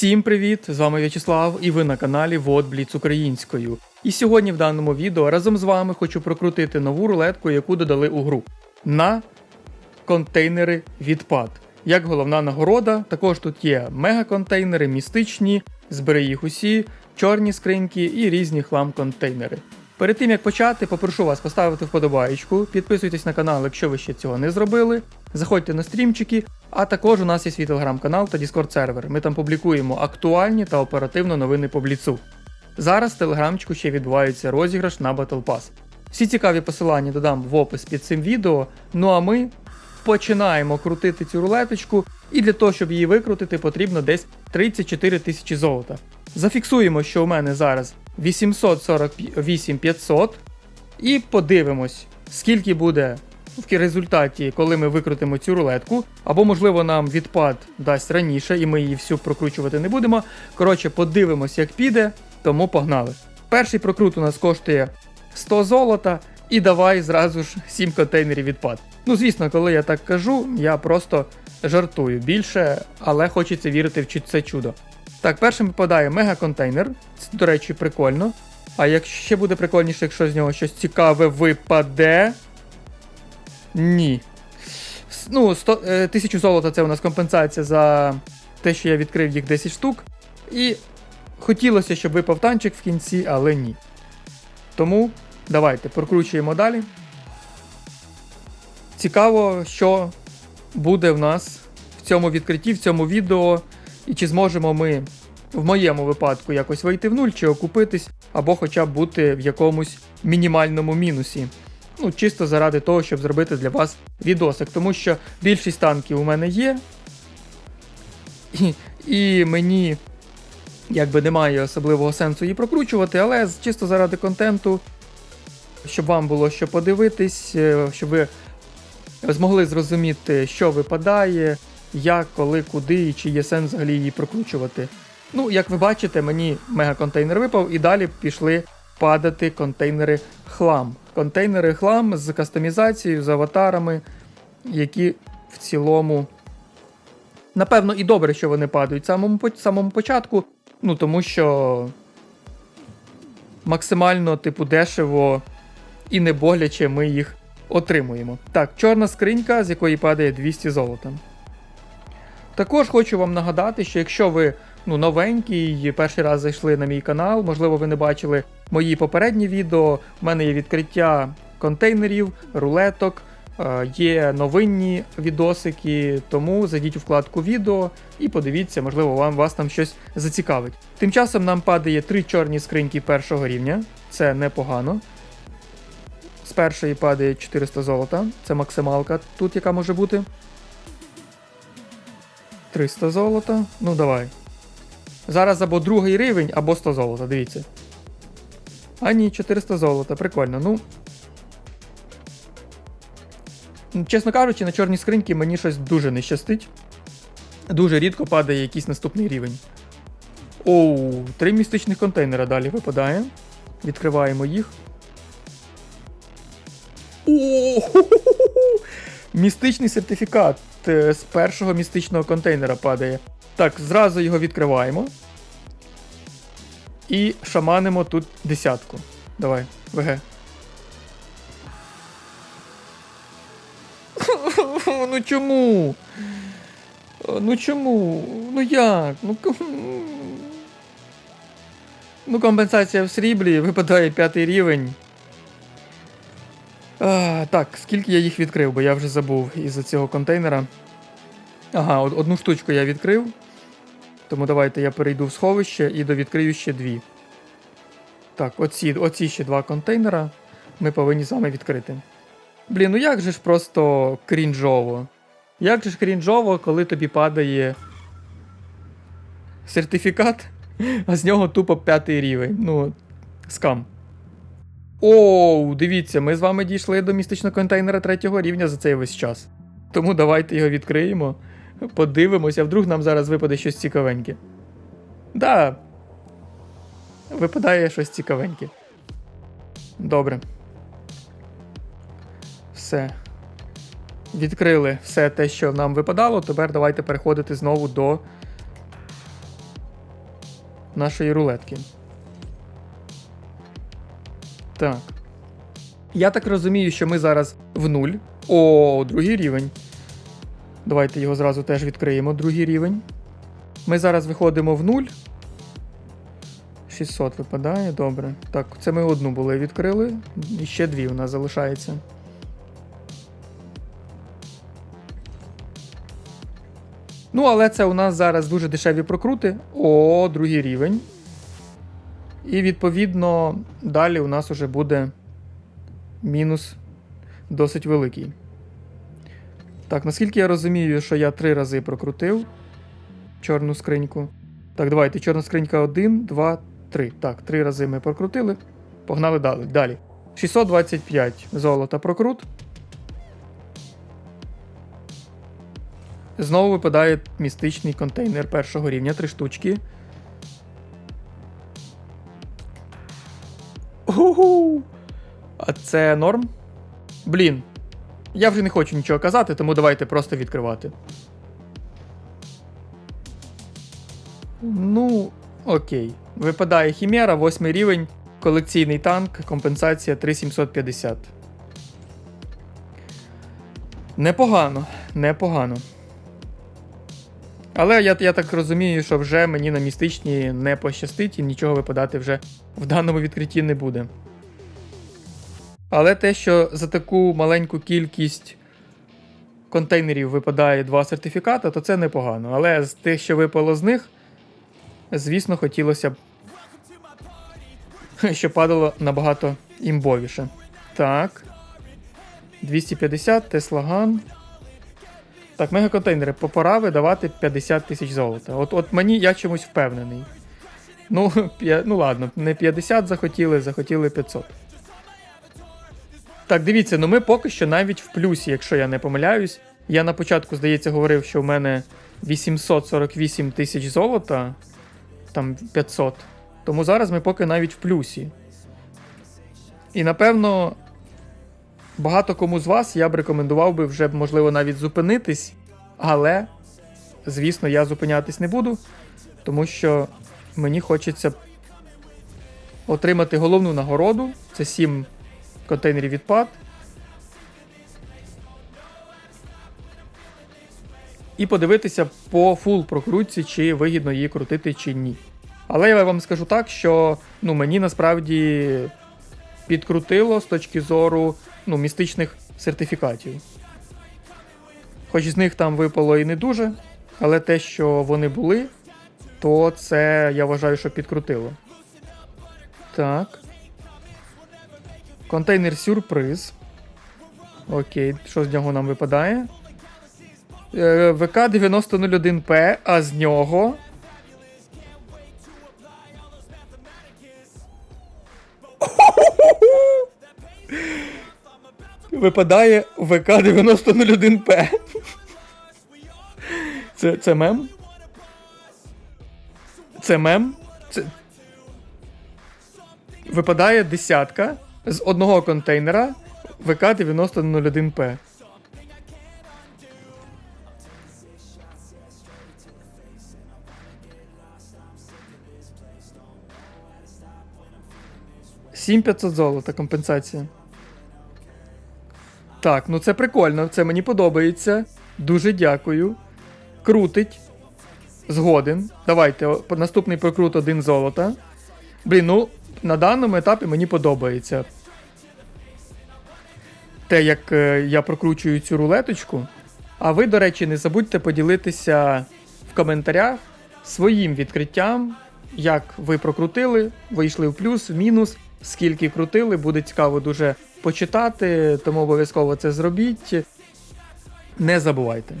Всім привіт! З вами В'ячеслав і ви на каналі Вод Бліц Українською. І сьогодні в даному відео разом з вами хочу прокрутити нову рулетку, яку додали у гру на контейнери відпад. Як головна нагорода, також тут є мега-контейнери, містичні, збери їх усі, чорні скриньки і різні хлам-контейнери. Перед тим як почати, попрошу вас поставити вподобаєчку, підписуйтесь на канал, якщо ви ще цього не зробили. Заходьте на стрімчики, а також у нас є свій телеграм-канал та Discord сервер. Ми там публікуємо актуальні та оперативно новини по бліцу. Зараз в телеграмчику ще відбувається розіграш на Battle Pass. Всі цікаві посилання додам в опис під цим відео. Ну а ми починаємо крутити цю рулеточку, і для того, щоб її викрутити, потрібно десь 34 тисячі золота. Зафіксуємо, що у мене зараз 848 500, і подивимось, скільки буде в результаті, коли ми викрутимо цю рулетку, або, можливо, нам відпад дасть раніше, і ми її всю прокручувати не будемо. Коротше, подивимось, як піде, тому погнали. Перший прокрут у нас коштує 100 золота, і давай зразу ж 7 контейнерів відпад. Ну, звісно, коли я так кажу, я просто жартую більше, але хочеться вірити в це чудо. Так, першим випадає мега-контейнер. Це, до речі, прикольно. А якщо ще буде прикольніше, якщо з нього щось цікаве випаде. Ні. Ну, 100, е, 1000 золота це у нас компенсація за те, що я відкрив їх 10 штук. І хотілося, щоб випав танчик в кінці, але ні. Тому давайте прокручуємо далі. Цікаво, що буде в нас в цьому відкритті, в цьому відео, і чи зможемо ми в моєму випадку якось вийти в нуль, чи окупитись, або хоча б бути в якомусь мінімальному мінусі. Ну, чисто заради того, щоб зробити для вас відосик, тому що більшість танків у мене є. І, і мені якби немає особливого сенсу її прокручувати, але чисто заради контенту, щоб вам було що подивитись, е, щоб ви змогли зрозуміти, що випадає, як, коли, куди і чи є сенс взагалі її прокручувати. Ну, як ви бачите, мені мега-контейнер випав і далі пішли падати контейнери хлам. Контейнери хлам з кастомізацією, з аватарами, які в цілому. Напевно, і добре, що вони падають самому, самому початку. Ну, тому що максимально, типу, дешево і не боляче ми їх отримуємо. Так, чорна скринька, з якої падає 200 золота. Також хочу вам нагадати, що якщо ви ну, новенький, і перший раз зайшли на мій канал, можливо, ви не бачили мої попередні відео. У мене є відкриття контейнерів, рулеток, е, є новинні відосики, тому зайдіть у вкладку відео і подивіться, можливо, вам вас там щось зацікавить. Тим часом нам падає три чорні скриньки першого рівня, це непогано. З першої падає 400 золота, це максималка тут, яка може бути. 300 золота. Ну давай. Зараз або другий рівень, або 100 золота, дивіться. А ні, 400 золота, прикольно. Ну. Чесно кажучи, на чорній скриньки мені щось дуже не щастить. Дуже рідко падає якийсь наступний рівень. Оу, три містичних контейнера далі випадає. Відкриваємо їх. О, Містичний сертифікат з першого містичного контейнера падає. Так, зразу його відкриваємо. І шаманимо тут десятку. Давай, ВГ. Ну чому? Ну чому? Ну як? Ну, ну компенсація в сріблі, випадає п'ятий рівень. А, так, скільки я їх відкрив, бо я вже забув із-за цього контейнера. Ага, одну штучку я відкрив. Тому давайте я перейду в сховище і довідкрию ще дві. Так, оці, оці ще два контейнера ми повинні з вами відкрити. Блін, ну як же ж просто крінжово. Як же ж крінжово, коли тобі падає сертифікат, а з нього тупо п'ятий рівень. Ну, скам. Оу, дивіться, ми з вами дійшли до містичного контейнера третього рівня за цей весь час. Тому давайте його відкриємо, подивимося, вдруг нам зараз випаде щось цікавеньке. Да. Випадає щось цікавеньке. Добре. Все. Відкрили все те, що нам випадало. Тепер давайте переходити знову до нашої рулетки. Так. Я так розумію, що ми зараз в нуль. О, другий рівень. Давайте його зразу теж відкриємо. Другий рівень. Ми зараз виходимо в нуль. 600 випадає, добре. Так, це ми одну були відкрили. І ще дві у нас залишається. Ну, але це у нас зараз дуже дешеві прокрути. О, другий рівень. І відповідно далі у нас вже буде мінус досить великий. Так, наскільки я розумію, що я три рази прокрутив чорну скриньку. Так, давайте. Чорна скринька 1, 2, 3. Так, три рази ми прокрутили. Погнали далі. Далі. 625 золота прокрут. Знову випадає містичний контейнер першого рівня, три штучки. Угу. А це норм? Блін. Я вже не хочу нічого казати, тому давайте просто відкривати. Ну, окей. Випадає Хімера, восьмий рівень, колекційний танк, компенсація 3750. Непогано, непогано. Але я, я так розумію, що вже мені на містичні не пощастить і нічого випадати вже в даному відкритті не буде. Але те, що за таку маленьку кількість контейнерів випадає два сертифіката, то це непогано. Але з тих, що випало з них, звісно, хотілося б, що падало набагато імбовіше. Так. 250, Теслаган. Так, мегаконтейнери по пора видавати 50 тисяч золота. От от мені я чомусь впевнений. Ну, п'я- ну ладно, не 50 захотіли, захотіли 500. Так, дивіться, ну ми поки що навіть в плюсі, якщо я не помиляюсь. Я на початку, здається, говорив, що в мене 848 тисяч золота, там 500. Тому зараз ми поки навіть в плюсі. І напевно, багато кому з вас я б рекомендував би вже, можливо, навіть зупинитись, але, звісно, я зупинятись не буду, тому що мені хочеться отримати головну нагороду це 7 контейнерів відпад. І подивитися по фул прокрутці, чи вигідно її крутити, чи ні. Але я вам скажу так, що ну, мені насправді підкрутило з точки зору ну, містичних сертифікатів. Хоч з них там випало і не дуже, але те, що вони були, то це я вважаю, що підкрутило. Так. Контейнер сюрприз. Окей, що з нього нам випадає? Е, ВК-9001П, а з нього. Випадає ВК-9001П. Це, це мем? Це мем? Це... Випадає десятка з одного контейнера ВК-9001П. Сім 500 золота компенсація. Так, ну це прикольно, це мені подобається. Дуже дякую. Крутить. Згоден. Давайте, наступний прокрут один золота. Блін, ну, на даному етапі мені подобається. Те, як е, я прокручую цю рулеточку. А ви, до речі, не забудьте поділитися в коментарях своїм відкриттям, як ви прокрутили, вийшли в плюс, в мінус, скільки крутили. Буде цікаво дуже почитати, тому обов'язково це зробіть. Не забувайте.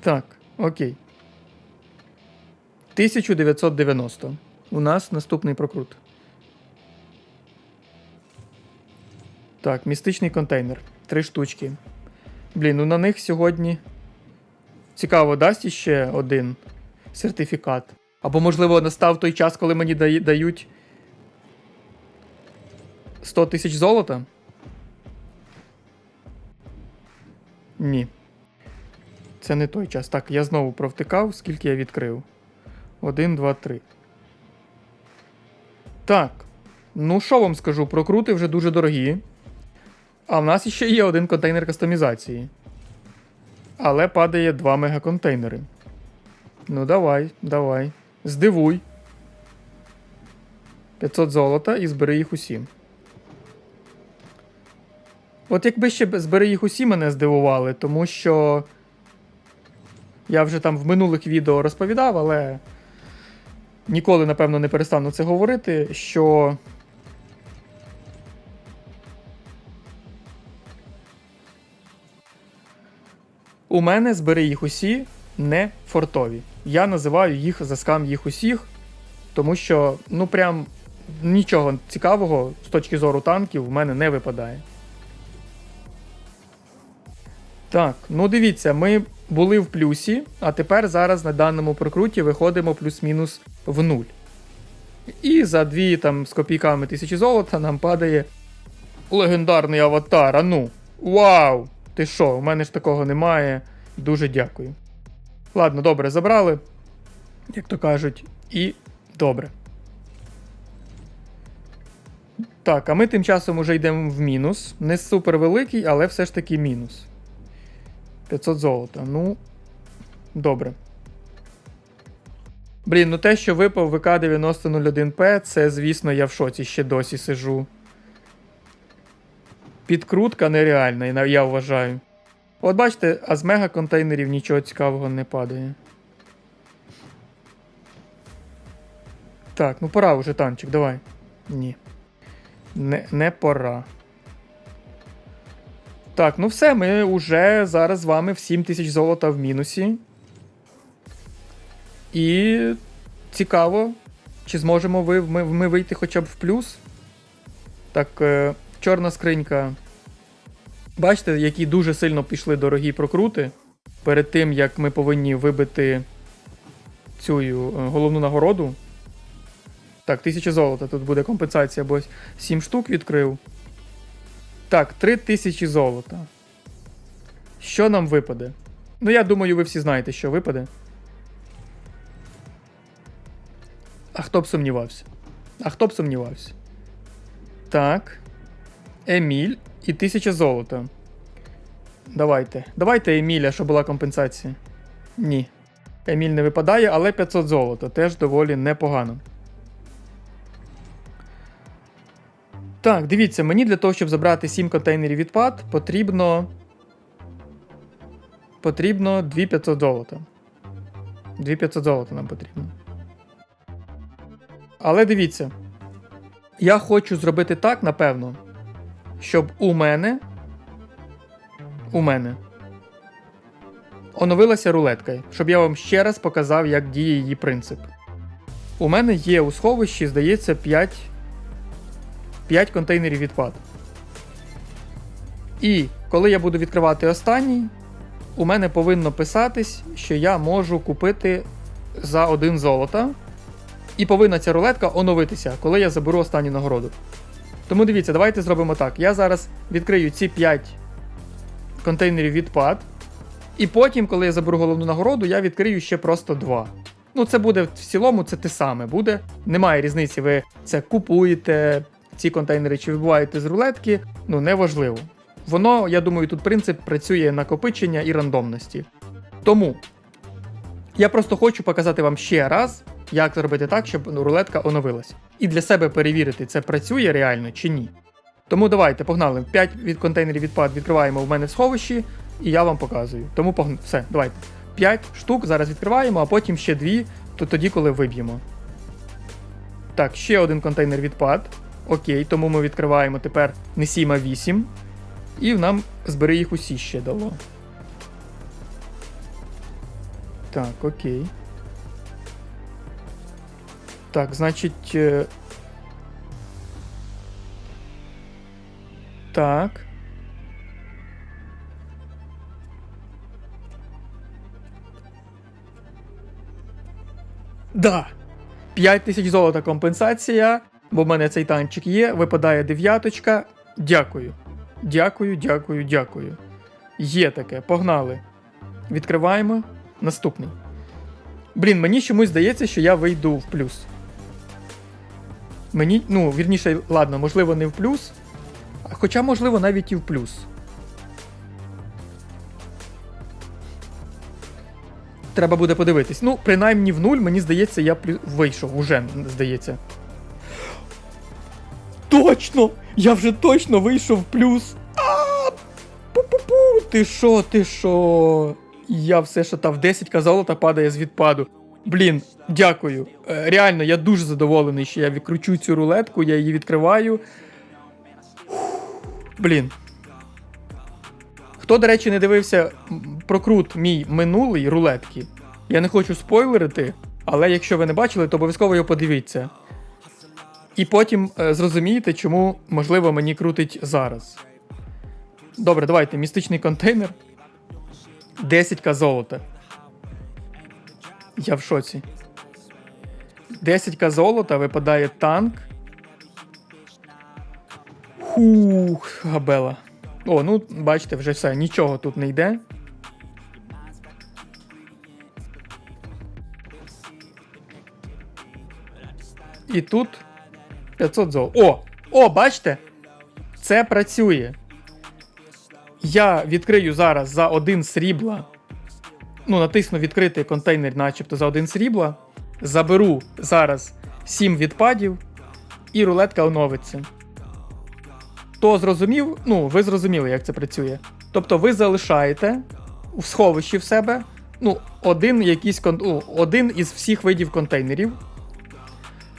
Так, окей. 1990. У нас наступний прокрут. Так, містичний контейнер. Три штучки. Блін, ну на них сьогодні. Цікаво, дасть іще один сертифікат. Або, можливо, настав той час, коли мені дають 100 тисяч золота? Ні. Це не той час. Так, я знову провтикав, скільки я відкрив. Один, два, три. Так. Ну, що вам скажу, прокрути вже дуже дорогі. А в нас ще є один контейнер кастомізації. Але падає два мегаконтейнери. Ну, давай, давай. Здивуй. 500 золота і збери їх усі. От якби ще збери їх усі мене здивували, тому що. Я вже там в минулих відео розповідав, але ніколи, напевно, не перестану це говорити, що. У мене збери їх усі не фортові. Я називаю їх заскам їх усіх, тому що, ну прям нічого цікавого з точки зору танків в мене не випадає. Так, ну дивіться, ми були в плюсі, а тепер зараз на даному прокруті виходимо плюс-мінус в нуль. І за дві там з копійками тисячі золота нам падає легендарний аватар. А ну, вау! Ти що, у мене ж такого немає. Дуже дякую. Ладно, добре, забрали, як то кажуть, і добре. Так, а ми тим часом уже йдемо в мінус. Не супер великий, але все ж таки мінус. 500 золота. Ну, добре. Блін, ну те, що випав ВК 9001П, це, звісно, я в шоці ще досі сижу. Підкрутка нереальна, я- вважаю. От бачите, а з мега-контейнерів нічого цікавого не падає. Так, ну пора вже, танчик, давай. Ні. Не, не пора. Так, ну все, ми вже зараз з вами в 7 тисяч золота в мінусі. І цікаво, чи зможемо ви, ми, ми вийти хоча б в плюс. Так, е, чорна скринька. Бачите, які дуже сильно пішли дорогі прокрути. Перед тим, як ми повинні вибити цю е, головну нагороду. Так, 1000 золота. Тут буде компенсація, бо 7 штук відкрив. Так, 3000 золота. Що нам випаде? Ну, я думаю, ви всі знаєте, що випаде. А хто б сумнівався? А хто б сумнівався? Так. Еміль і 1000 золота. Давайте. Давайте Еміля, щоб була компенсація. Ні. Еміль не випадає, але 500 золота. Теж доволі непогано. Так, дивіться, мені для того, щоб забрати 7 контейнерів відпад, потрібно. Потрібно 2500 золота. 2500 золота нам потрібно. Але дивіться. Я хочу зробити так, напевно, щоб у мене. У мене. Оновилася рулетка, щоб я вам ще раз показав, як діє її принцип. У мене є у сховищі, здається, 5 5 контейнерів відпад. І коли я буду відкривати останній, у мене повинно писатись, що я можу купити за один золота. І повинна ця рулетка оновитися, коли я заберу останню нагороду. Тому дивіться, давайте зробимо так. Я зараз відкрию ці 5 контейнерів відпад. І потім, коли я заберу головну нагороду, я відкрию ще просто 2. Ну, це буде в цілому, це те саме буде. Немає різниці, ви це купуєте, ці контейнери чи вибуваєте з рулетки, ну неважливо. Воно, я думаю, тут принцип працює накопичення і рандомності. Тому я просто хочу показати вам ще раз, як зробити так, щоб ну, рулетка оновилась. І для себе перевірити, це працює реально чи ні. Тому давайте, погнали. 5 від контейнерів відпад відкриваємо в мене в сховищі, і я вам показую. Тому погнали. Все, давайте. 5 штук зараз відкриваємо, а потім ще 2, то тоді, коли виб'ємо. Так, ще один контейнер відпад. Окей, тому ми відкриваємо тепер не 7, а 8. І нам збери їх усі ще дало. Так, окей. Так, значить. е, Так. Да. 5 тисяч золота компенсація, бо в мене цей танчик є. Випадає дев'яточка. Дякую. Дякую, дякую, дякую. Є таке, погнали. Відкриваємо. Наступний. Блін, мені чомусь здається, що я вийду в плюс. Мені, ну, вірніше, ладно, можливо, не в плюс. Хоча, можливо, навіть і в плюс. Треба буде подивитись. Ну, принаймні в нуль, мені здається, я вийшов, уже, здається. Точно! Я вже точно вийшов плюс. А, Пу-пу-пу! Ти що, ти що? Я все шатав. 10 золота падає з відпаду. Блін, дякую. Е, Реально, я дуже задоволений, що я відкручу цю рулетку, я її відкриваю. Блін. Хто, до речі, не дивився прокрут мій минулий рулетки, я не хочу спойлерити, але якщо ви не бачили, то обов'язково його подивіться. І потім е, зрозумієте, чому, можливо, мені крутить зараз. Добре, давайте. Містичний контейнер. 10к золота. Я в шоці. 10к золота випадає танк. Хух, габела. О, ну, бачите, вже все, нічого тут не йде. І тут 500 золота. О! О, бачите? Це працює. Я відкрию зараз за один срібла. Ну, натисну відкритий контейнер, начебто за один срібла. Заберу зараз 7 відпадів, і рулетка оновиться. Хто зрозумів, ну, ви зрозуміли, як це працює. Тобто ви залишаєте в сховищі в себе ну, один, якийсь, ну, один із всіх видів контейнерів.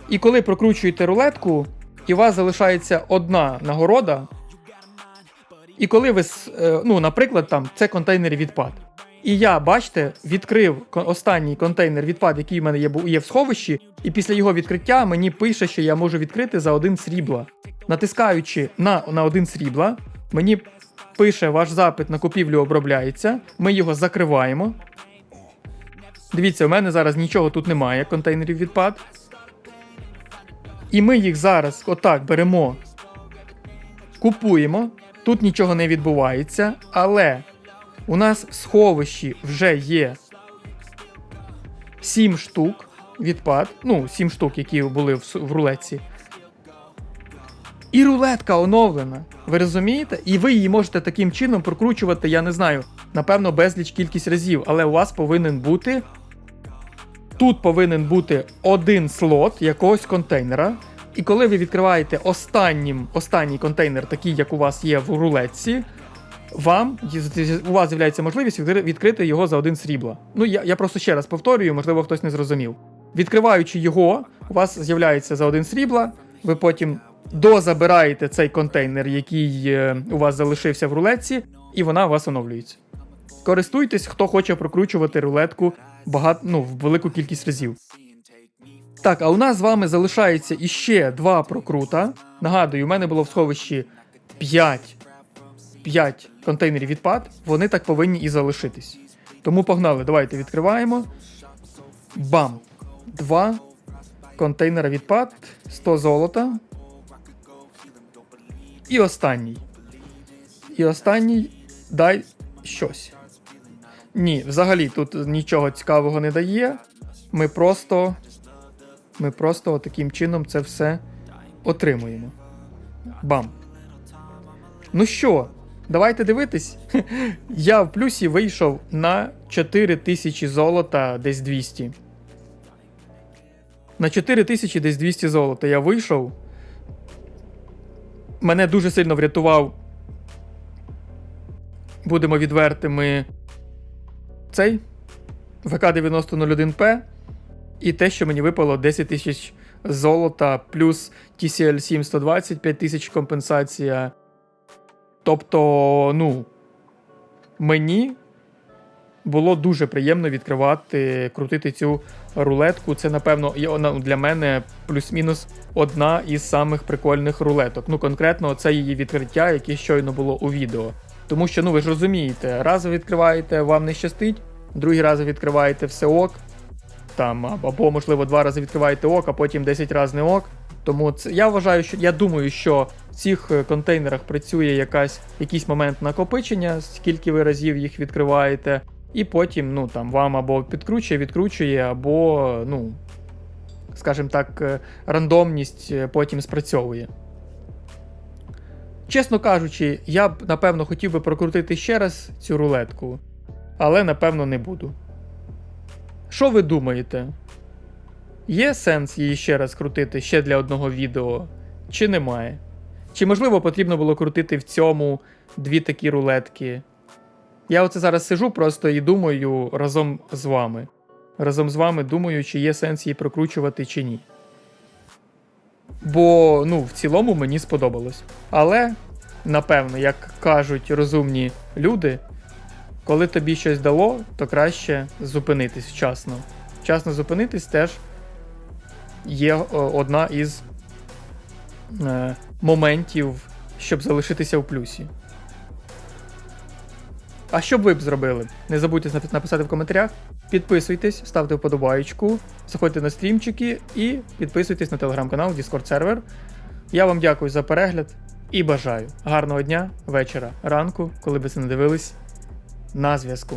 І коли прокручуєте рулетку, і у вас залишається одна нагорода. І коли ви, е, ну, наприклад, там це контейнер відпад. І я, бачите, відкрив останній контейнер відпад, який в мене є, є в сховищі, і після його відкриття мені пише, що я можу відкрити за один срібла. Натискаючи на, на один срібла, мені пише ваш запит на купівлю обробляється. Ми його закриваємо. Дивіться, у мене зараз нічого тут немає, контейнерів відпад. І ми їх зараз отак беремо, купуємо. Тут нічого не відбувається, але у нас в сховищі вже є 7 штук відпад. Ну, 7 штук, які були в, в рулетці. І рулетка оновлена. Ви розумієте? І ви її можете таким чином прокручувати, я не знаю, напевно, безліч кількість разів, але у вас повинен бути. Тут повинен бути один слот якогось контейнера. І коли ви відкриваєте останнім, останній контейнер, такий, як у вас є в рулетці, вам у вас з'являється можливість відкрити його за один срібла. Ну, я, я просто ще раз повторюю, можливо, хтось не зрозумів. Відкриваючи його, у вас з'являється за один срібла, ви потім дозабираєте цей контейнер, який е, у вас залишився в рулетці, і вона у вас оновлюється. Користуйтесь, хто хоче прокручувати рулетку багато, ну, велику кількість разів. Так, а у нас з вами залишається іще два прокрута. Нагадую, у мене було в сховищі 5, 5 контейнерів відпад, вони так повинні і залишитись. Тому погнали, давайте відкриваємо. Бам! Два контейнера відпад, 100 золота. І останній. І останній дай щось. Ні, взагалі тут нічого цікавого не дає. Ми просто. Ми просто таким чином це все отримуємо. Бам. Ну що, давайте дивитись. Я в плюсі вийшов на 4000 золота, десь 200. На 4000 десь 200 золота я вийшов. Мене дуже сильно врятував. Будемо відвертими. Цей ВК-9001П. І те, що мені випало 10 тисяч золота, плюс TCL 720, 5 тисяч компенсація. Тобто, ну, мені було дуже приємно відкривати, крутити цю рулетку. Це, напевно, для мене плюс-мінус одна із самих прикольних рулеток. Ну, конкретно, це її відкриття, яке щойно було у відео. Тому що, ну ви ж розумієте, раз ви відкриваєте, вам не щастить, другий раз відкриваєте все ок. Там, або, можливо, два рази відкриваєте ок, а потім 10 разів не ок. Тому це я вважаю, що я думаю, що в цих е, контейнерах працює якась, якийсь момент накопичення, скільки ви разів їх відкриваєте, і потім ну, там, вам або підкручує, відкручує, або ну, скажімо так, е, рандомність е, потім спрацьовує. Чесно кажучи, я б напевно хотів би прокрутити ще раз цю рулетку, але напевно не буду. Що ви думаєте? Є сенс її ще раз крутити ще для одного відео, чи немає? Чи можливо потрібно було крутити в цьому дві такі рулетки? Я оце зараз сижу просто і думаю разом з вами. Разом з вами думаю, чи є сенс її прокручувати чи ні. Бо, ну, в цілому мені сподобалось. Але, напевно, як кажуть розумні люди, коли тобі щось дало, то краще зупинитись вчасно. Вчасно зупинитись теж є е, одна із е, моментів, щоб залишитися в плюсі. А що б ви б зробили? Не забудьте написати в коментарях. Підписуйтесь, ставте вподобайку, заходьте на стрімчики і підписуйтесь на телеграм-канал, Discord сервер. Я вам дякую за перегляд і бажаю гарного дня, вечора, ранку, коли ви це не дивились. На зв'язку.